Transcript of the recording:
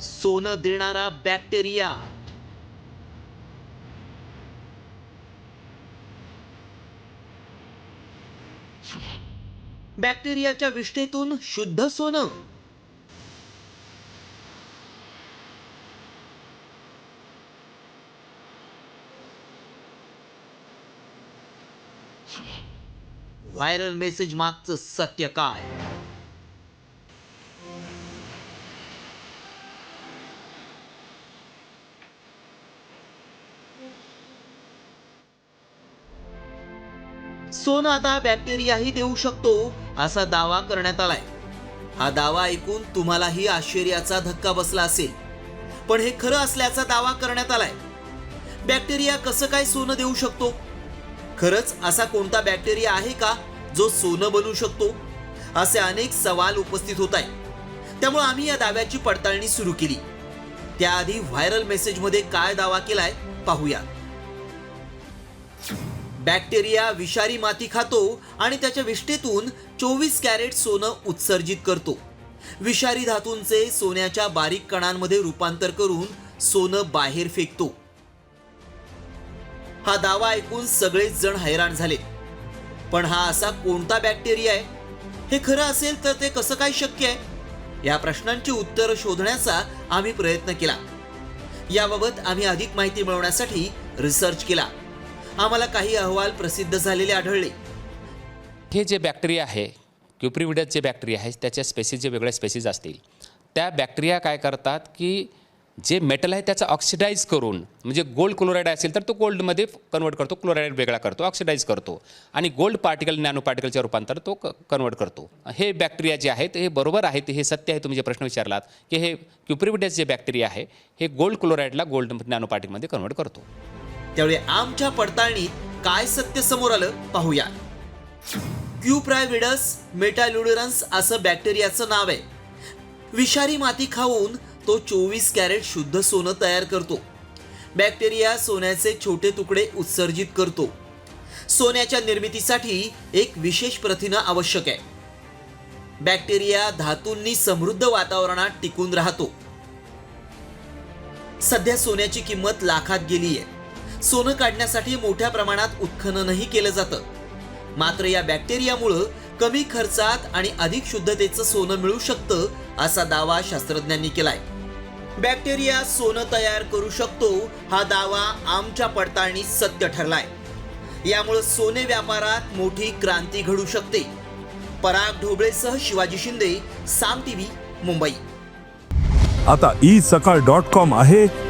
सोनं देणारा बॅक्टेरिया बॅक्टेरियाच्या विष्ठेतून शुद्ध सोनं. व्हायरल मेसेज मागचं सत्य काय? सोनं आता बॅक्टेरियाही देऊ शकतो असा दावा करण्यात आलाय. हा दावा ऐकून तुम्हालाही आश्चर्याचा धक्का बसला असेल. पण हे खरं असल्याचा दावा करण्यात आलाय. बॅक्टेरिया कसं काय सोनं देऊ शकतो? खरंच असा कोणता बॅक्टेरिया आहे का जो सोनं बनवू शकतो? असे अनेक सवाल उपस्थित होत आहे त्यामुळे आम्ही या दाव्याची पडताळणी सुरू केली. त्याआधी व्हायरल मेसेजमध्ये काय दावा केलाय पाहूया. बॅक्टेरिया विषारी माती खातो आणि त्याच्या विष्ठेतून चोवीस कॅरेट सोनं उत्सर्जित करतो. विषारी धातूंचे सोन्याच्या बारीक कणांमध्ये रूपांतर करून सोनं बाहेर फेकतो. हा दावा ऐकून सगळेच जण हैराण झाले पण हा असा कोणता बॅक्टेरिया आहे? हे खरं असेल तर ते कसं काय शक्य आहे? या प्रश्नांची उत्तरं शोधण्याचा आम्ही प्रयत्न केला. याबाबत आम्ही अधिक माहिती मिळवण्यासाठी रिसर्च केला. आम्हाला काही अहवाल प्रसिद्ध झालेले आढळले. हे जे बॅक्टेरिया आहे क्युप्रिविडस जे बॅक्टेरिया आहे त्याच्या स्पेसिस जे वेगळ्या स्पेसीज असतील त्या बॅक्टेरिया काय करतात की जे मेटल आहे त्याचं ऑक्सिडाईज करून म्हणजे गोल्ड क्लोराईड असेल तर तो गोल्डमध्ये कन्वर्ट करतो क्लोराईड वेगळा करतो ऑक्सिडाईज करतो. आणि गोल्ड पार्टिकल नॅनो पार्टिकलच्या रूपांतर तो कन्वर्ट करतो. हे बॅक्टेरिया जे आहेत हे बरोबर आहेत हे सत्य आहे तुम्ही जे प्रश्न विचारलात की हे क्युप्रिविडस जे बॅक्टेरिया आहे हे गोल्ड क्लोराईडला गोल्ड नॅनो पार्टिकलमध्ये कन्वर्ट करतो. त्यावेळी आमच्या पडताळणीत काय सत्य समोर आलं पाहूया. क्युप्रायविडस मेटाल्युडरन्स असं बॅक्टेरियाचं नाव आहे. विषारी माती खाऊन तो चोवीस कॅरेट शुद्ध सोनं तयार करतो. बॅक्टेरिया सोन्याचे छोटे तुकडे उत्सर्जित करतो. सोन्याच्या निर्मितीसाठी एक विशेष प्रथिनं आवश्यक आहे. बॅक्टेरिया धातूंनी समृद्ध वातावरणात टिकून राहतो. सध्या सोन्याची किंमत लाखात गेली आहे सोनं काढण्यासाठी मोठ्या प्रमाणात उत्खननही केलं जातं. मात्र या बॅक्टेरियामुळं कमी खर्चात आणि अधिक शुद्धतेचं सोनं मिळू शकतं असा दावा शास्त्रज्ञांनी केलाय. बॅक्टेरिया सोनं तयार करू शकतो हा दावा आमच्या पडताळणीत सत्य ठरलाय. यामुळं सोने व्यापारात मोठी क्रांती घडू शकते. पराग ढोबळेसह शिवाजी शिंदे साम टीव्ही मुंबई. आता ई सकाळ डॉट कॉम आहे.